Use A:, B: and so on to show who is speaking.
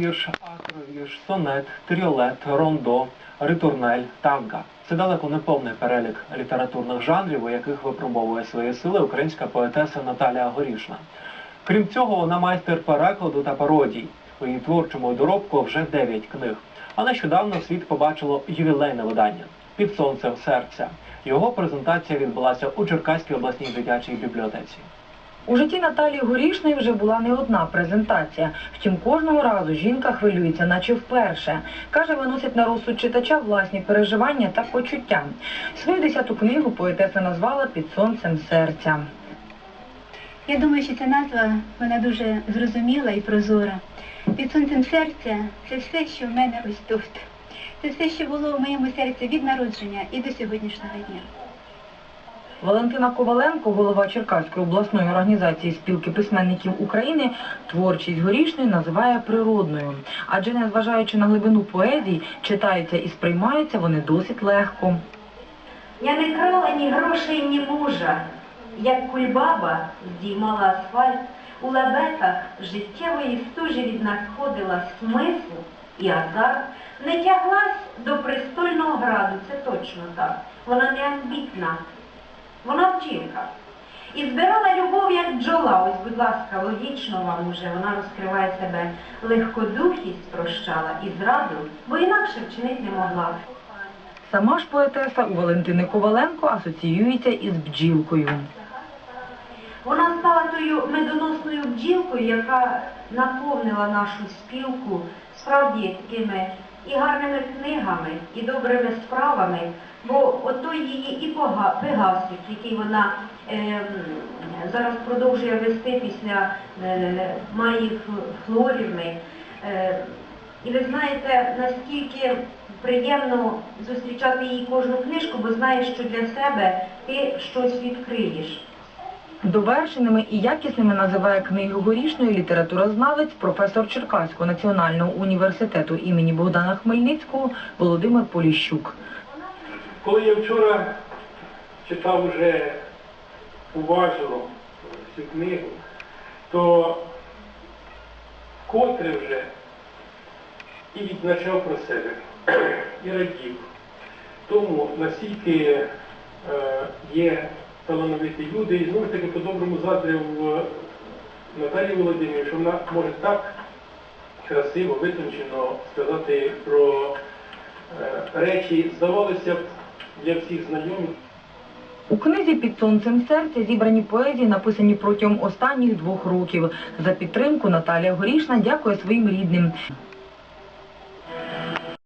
A: вірш, акровірш, сонет, тріолет, рондо, ритурнель, танга. Це далеко не повний перелік літературних жанрів, у яких випробовує свої сили українська поетеса Наталія Горішна. Крім цього, вона майстер перекладу та пародій. У її творчому доробку вже 9 книг. А нещодавно світ побачило ювілейне видання під сонцем серця. Його презентація відбулася у Черкаській обласній дитячій бібліотеці.
B: У житті Наталії Горішної вже була не одна презентація. Втім, кожного разу жінка хвилюється, наче вперше. Каже, виносить на розсуд читача власні переживання та почуття. Свою десяту книгу поетеса назвала Під сонцем серця.
C: Я думаю, що ця назва вона дуже зрозуміла і прозора. Під сонцем серця це все, що в мене ось тут. Це все, що було в моєму серці від народження і до сьогоднішнього дня.
B: Валентина Коваленко, голова Черкаської обласної організації спілки письменників України, творчість горішної називає природною. Адже незважаючи на глибину поезії, читаються і сприймаються вони досить легко.
D: Я не крала ні грошей, ні мужа, як кульбаба здіймала асфальт, у лабетах життєвої стужі віднаходила смисл і азарт, не тяглась до престольного граду, це точно так. Вона не амбітна, вчинка. І збирала любов як бджола. Ось, будь ласка, логічно вам уже вона розкриває себе легкодухість прощала і зраду, бо інакше вчинити не могла.
B: Сама ж поетеса у Валентини Коваленко асоціюється із бджілкою.
D: Вона стала тою медоносною бджілкою, яка наповнила нашу спілку справді такими і гарними книгами, і добрими справами. Бо отой її і пегасик, який вона ем, зараз продовжує вести після е, Маї Флорівни. Е, і ви знаєте, наскільки приємно зустрічати її кожну книжку, бо знаєш, що для себе ти щось відкриєш.
B: Довершеними і якісними називає книги горішної літературознавець, професор Черкаського національного університету імені Богдана Хмельницького Володимир Поліщук.
E: Коли я вчора читав вже уважно цю книгу, то вкотре вже і відзначав про себе, і радів. Тому наскільки е, є талановиті люди, і знову ж таки по-доброму згадую в Наталії Володимирівні, що вона може так красиво, витончено сказати про е, речі, здавалося б, для всіх знайомі.
B: У книзі під сонцем серця зібрані поезії, написані протягом останніх двох років. За підтримку Наталія Горішна дякує своїм рідним.